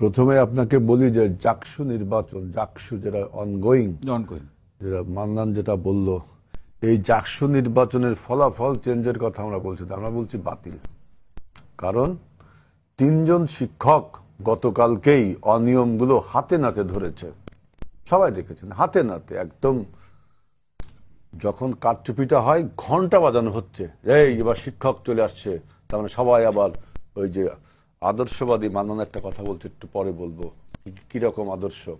প্রথমে আপনাকে বলি যে জাকসু নির্বাচন জাকসু যেটা অনগোয়িং যেটা মান্নান যেটা বলল এই জাকসু নির্বাচনের ফলাফল চেঞ্জের কথা আমরা বলছি আমরা বলছি বাতিল। কারণ তিনজন শিক্ষক গতকালকেই অনিয়মগুলো হাতে নাতে ধরেছে। সবাই দেখেছেন হাতে নাতে একদম যখন কারচুপিটা হয় ঘণ্টা বাজানো হচ্ছে। এই এবার শিক্ষক চলে আসছে তার মানে সবাই আবার ওই যে আদর্শবাদী মানন একটা কথা বলছে, একটু পরে বলব। কীরকম আদর্শ?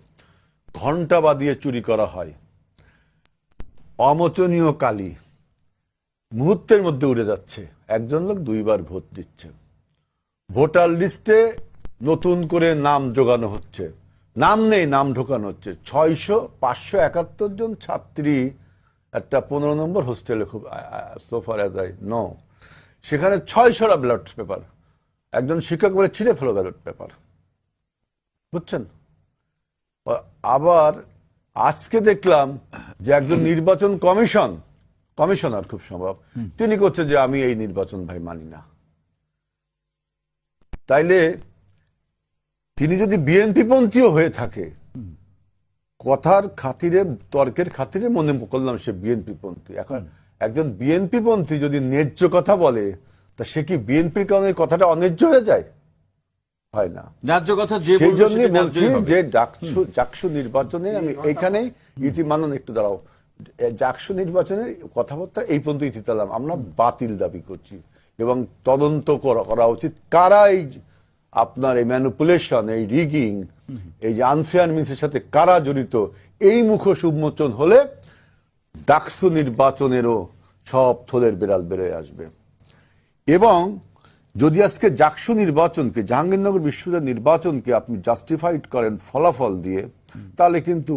ঘণ্টা বাদিয়ে চুরি করা হয়। অমোচনীয় কালী মুহূর্তের মধ্যে উড়ে যাচ্ছে। একজন লোক দুইবার ভোট দিচ্ছে। ভোটার লিস্টে নতুন করে নাম জোগানো হচ্ছে। নাম নেই, নাম ঢোকানো হচ্ছে। ছয়শো পাঁচশো একাত্তর জন ছাত্রী একটা পনেরো নম্বর হোস্টেলে খুব সোফার এজ আই নো সেখানে ছয়শোটা ব্যালট পেপার। একজন শিক্ষক বলে ছিঁড়ে ফেলো ব্যালট পেপার। বুঝছেন? আবার আজকে দেখলাম যে একজন নির্বাচন কমিশন কমিশনার খুব সম্ভব তিনি করছে যে আমি এই নির্বাচন ভাই মানি না। তাইলে তিনি যদি বিএনপি পন্থীও হয়ে থাকে কথার খাতিরে তর্কের খাতিরে মনে করলাম সে বিএনপি পন্থী। এখন একজন বিএনপি পন্থী যদি ন্যায্য কথা বলে তা সে কি বিএনপির কারণে কথাটা অন্যায্য হয়ে যায়? হয় না। ন্যায্য কথা যে সেই জন্যই বলছি যে ডাকসু চাকসু নির্বাচনে আমি এইখানেই ইতি মানন একটু দাঁড়াও। এ জাকসু নির্বাচনের কথাবার্তা এই পর্যন্ত ইতি দিলাম আমরা বাতিল দাবি করছি এবং তদন্ত করা করা উচিত। কারা এই আপনার এই ম্যানুপুলেশন এই রিগিং এই যে আনফেয়ার মিন্সের সাথে কারা জড়িত এই মুখোশ উন্মোচন হলে ডাকসু নির্বাচনেরও সব থলের বেড়াল বেড়ে আসবে। এবং যদি আজকে জাকসু নির্বাচনকে জাহাঙ্গীরনগর বিশ্ববিদ্যালয় নির্বাচনকে আপনি জাস্টিফাইড করেন ফলাফল দিয়ে তাহলে কিন্তু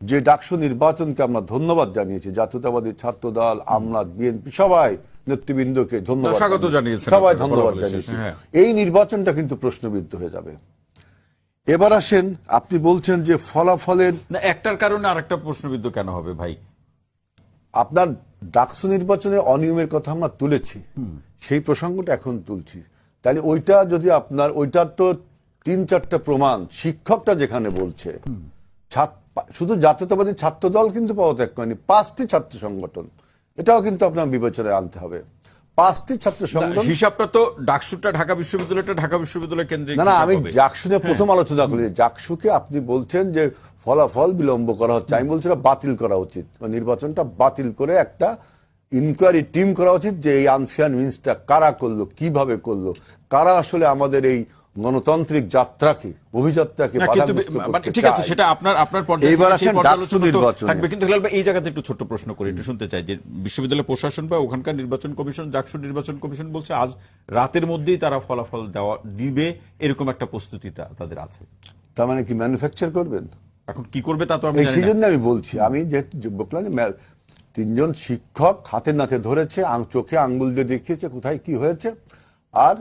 যে ডাকসু নির্বাচনকে আমরা ধন্যবাদ জানিয়েছি জাতীয়তাবাদী ছাত্র দল আমলাদ বিএনপি সবাই নেতৃবৃন্দকে ধন্যবাদ স্বাগত জানিয়েছি। সবাই ধন্যবাদ জানিয়েছি। হ্যাঁ। এই নির্বাচনটা কিন্তু প্রশ্নবিদ্ধ হয়ে যাবে। এবার আসেন আপনি বলছেন যে ফলাফলের না একটার কারণে আরেকটা প্রশ্নবিদ্ধ কেন হবে ভাই? আপনার ডাকসু নির্বাচনে অনিয়মের কথা আমরা তুলেছি সেই প্রসঙ্গটা এখন তুলছি। তাহলে ওইটা যদি আপনার ওইটার তো তিন চারটা প্রমাণ শিক্ষকটা যেখানে বলছে শুধু জাতীয়তাবাদী ছাত্র দল কিন্তু পদত্যাগ করেনি পাঁচটি ছাত্র সংগঠন এটাও কিন্তু আপনার বিবেচনায় আনতে হবে। পাঁচটি ছাত্র সংগঠন হিসাবটা তো ডাকসুটা ঢাকা বিশ্ববিদ্যালয়টা ঢাকা বিশ্ববিদ্যালয় কেন্দ্রিক না না আমি জাকসু নিয়ে প্রথম আলোচনা করি জাকসুকে আপনি বলছেন যে ফলাফল বিলম্ব করা হচ্ছে। আমি বলছি বাতিল করা উচিত। নির্বাচনটা বাতিল করে একটা ইনকোয়ারি টিম করা উচিত যে এই আনফিয়ান মিন্সটা কারা করল কীভাবে করল কারা আসলে আমাদের এই গণতান্ত্রিক যাত্রাকে অভিযাত্রাকে ঠিক আছে সেটা আপনার আপনার। থাকবে। কিন্তু হেলাল ভাই, এই জায়গাতে একটু ছোট্ট প্রশ্ন করি একটু শুনতে চাই যে বিশ্ববিদ্যালয় প্রশাসন বা ওখানকার নির্বাচন কমিশন জাকসু নির্বাচন কমিশন বলছে আজ রাতের মধ্যেই তারা ফলাফল দেওয়া দিবে এরকম একটা প্রস্তুতিটা তাদের আছে। তার মানে কি ম্যানুফ্যাকচার করবেন? এখন কি করবে তা তো আমি সেই জন্য আমি বলছি আমি যে যে বললাম যে তিনজন শিক্ষক হাতে নাতে ধরেছে চোখে আঙ্গুল দিয়ে দেখিয়েছে কোথায় কি হয়েছে আর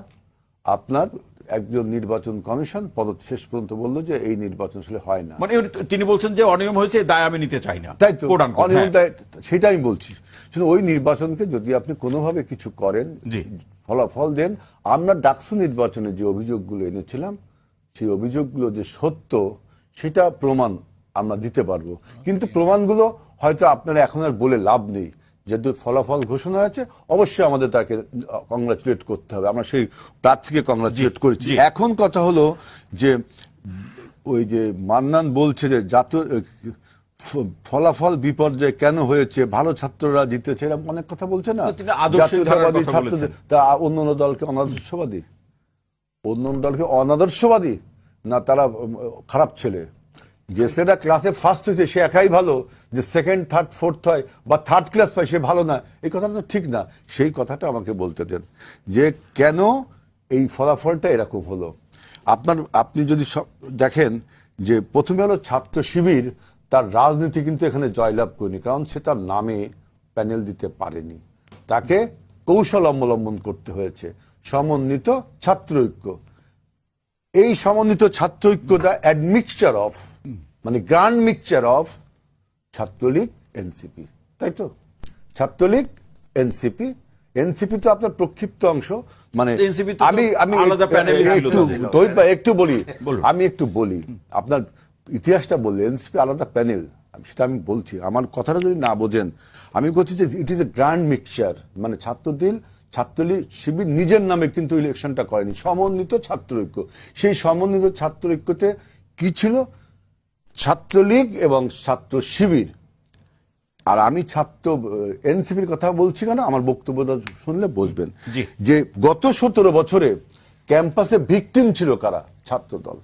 আপনার একজন নির্বাচন কমিশন পদ শেষ পর্যন্ত বলল যে এই নির্বাচন আসলে হয় না। মানে তিনি বলছেন যে অনিয়ম হয়েছে দায় আমি নিতে চাই না তাই তো। অনিয়ম হ্যাঁ। দায়- সেটা আমি বলছি। শুধু ওই নির্বাচনকে যদি আপনি কোনোভাবে কিছু করেন। ফলাফল দেন আমরা ডাকসু নির্বাচনে যে অভিযোগগুলো এনেছিলাম সেই অভিযোগগুলো যে সত্য সেটা প্রমাণ আমরা দিতে পারব। কিন্তু প্রমাণগুলো হয়তো আপনারা এখন আর বলে লাভ নেই। যেহেতু ফলাফল ঘোষণা হয়েছে অবশ্যই আমাদের তাকে কংগ্রাচুলেট করতে হবে। আমরা সেই প্রার্থীকে কংগ্রাচুলেট করেছি। এখন কথা হলো যে ওই যে মান্নান বলছে যে জাতীয় ফলাফল বিপর্যয় কেন হয়েছে ভালো ছাত্ররা জিতেছে এরকম অনেক কথা বলছে না? তিনি জাতীয়তাবাদী ছাত্রদের তা অন্য অন্য দলকে অনাদর্শবাদী? অন্য অন্য দলকে অনাদর্শবাদী? না তারা খারাপ ছেলে। যে ছেলেটা ক্লাসে ফার্স্ট হয়েছে, সে একাই ভালো, যে সেকেন্ড থার্ড ফোর্থ হয়, বা থার্ড ক্লাস পায়, সে ভালো না। এই কথাটা তো ঠিক না। সেই কথাটা আমাকে বলতে দেন, যে কেন এই ফলাফলটা এরকম হলো? আপনার, আপনি যদি দেখেন যে প্রথমে হলো ছাত্র শিবির, তার রাজনীতি কিন্তু এখানে জয়লাভ করেনি, কারণ সে তার নামে প্যানেল দিতে পারেনি। তাকে কৌশল অবলম্বন করতে হয়েছে। সমন্বিত ছাত্র ঐক্য। এই সমন্বিত ছাত্র ঐক্য দ্য অ্যাডমিক্সচার অফ মানে grand mixture of Chhatra League NCP. তাই তো? ছাত্রলীগ এনসিপি। এনসিপি তো আপনার প্রক্ষিপ্ত অংশ মানে আমি আমি একটু বলি। আমি একটু বলি। আপনার ইতিহাসটা বললে এনসিপি আলাদা প্যানেল সেটা আমি বলছি। আমার কথাটা যদি না বোঝেন আমি বলছি যে it is a grand mixture মানে ছাত্রদিল ছাত্রলীগ শিবির নিজের নামে কিন্তু ইলেকশনটা করেনি। সমন্বিত ছাত্র ঐক্য সেই সমন্বিত ছাত্র ঐক্যতে কি ছিল? ছাত্রলীগ এবং ছাত্র শিবির। আর আমি ছাত্র এনসিপির কথা বলছি কেন? আমার বক্তব্যটা শুনলে বুঝবেন যে গত সতেরো বছরে ক্যাম্পাসে ভিকটিম ছিল কারা? ছাত্রদল।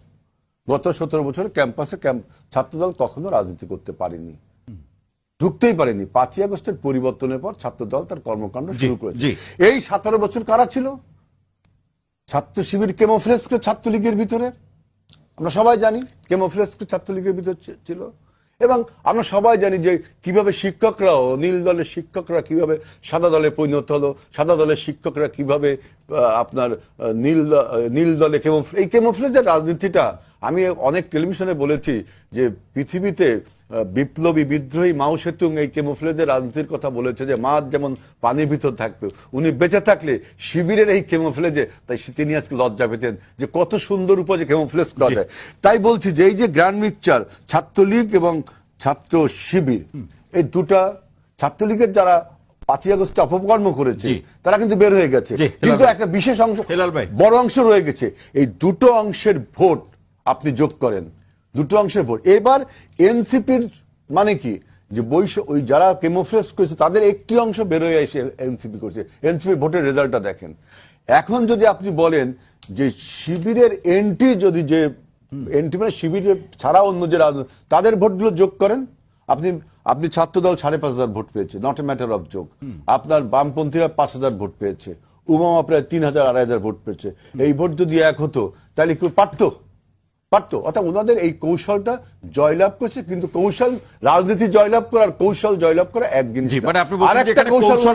গত সতেরো বছরে ক্যাম্পাসে ক্যাম্প- ছাত্রদল কখনো রাজনীতি করতে পারেনি। ঢুকতেই পারেনি। পাঁচই আগস্টের পরিবর্তনের পর ছাত্রদল তার কর্মকাণ্ড শুরু করেছে। এই সতেরো বছর কারা ছিল? ছাত্র শিবির কেমোফ্লেক্স ছাত্রলীগের ভিতরে। আমরা সবাই জানি কেমোফ্লেক্স ছাত্রলীগের ভিতর ছিল। এবং আমরা সবাই জানি যে কীভাবে শিক্ষকরাও নীল দলের শিক্ষকরা কীভাবে সাদা দলে পরিণত হলো সাদা দলের শিক্ষকরা কীভাবে আপনার নীল নীল দলে কেমোফ্লে এই কেমোফ্লেজের রাজনীতিটা আমি অনেক টেলিভিশনে বলেছি যে পৃথিবীতে বিপ্লবী বিদ্রোহী মাও সেতুং এই কেমোফ্লেজের রাজনীতির কথা বলেছে যে মা যেমন পানির ভিতর থাকবে উনি বেঁচে থাকলে শিবিরের এই কেমোফ্লেজে তাই তিনি আজকে লজ্জা পেতেন যে কত সুন্দর উপরে কেমোফ্লেজ করা যায় তাই বলছি যে এই যে গ্র্যান্ড মিক্সচার ছাত্রলীগ এবং ছাত্র শিবির এই দুটা ছাত্রলীগের যারা পাঁচই আগস্টে অপকর্ম করেছে তারা কিন্তু বের হয়ে গেছে। কিন্তু একটা বিশেষ অংশ বড় অংশ রয়ে গেছে। এই দুটো অংশের ভোট আপনি যোগ করেন। দুটো অংশের ভোট। এবার এনসিপির মানে কি? যে বৈশ ওই যারা কেমোফ্রেস করেছে, তাদের একটি অংশ বেরোয় এসে এনসিপি করছে। এনসিপির ভোটের রেজাল্টটা দেখেন। এখন যদি আপনি বলেন যে শিবিরের এন্ট্রি যদি যে এন্ট্রি মানে শিবিরের ছাড়া অন্য যে তাদের ভোটগুলো যোগ করেন। আপনি আপনি ছাত্রদল সাড়ে পাঁচ হাজার ভোট পেয়েছে। নট এ ম্যাটার অফ যোগ আপনার বামপন্থীরা পাঁচ হাজার ভোট পেয়েছে। উমামা প্রায় তিন হাজার, আড়াই হাজার ভোট পেয়েছে। এই ভোট যদি এক হতো, তাহলে কেউ পারতো? পারতো অর্থাৎ ওনাদের এই কৌশলটা জয়লাভ করছে কিন্তু কৌশল রাজনীতি জয়লাভ করার কৌশল জয়লাভ করা একদিন জি, মানে আপনি বলছেন যে এখানে কৌশলটা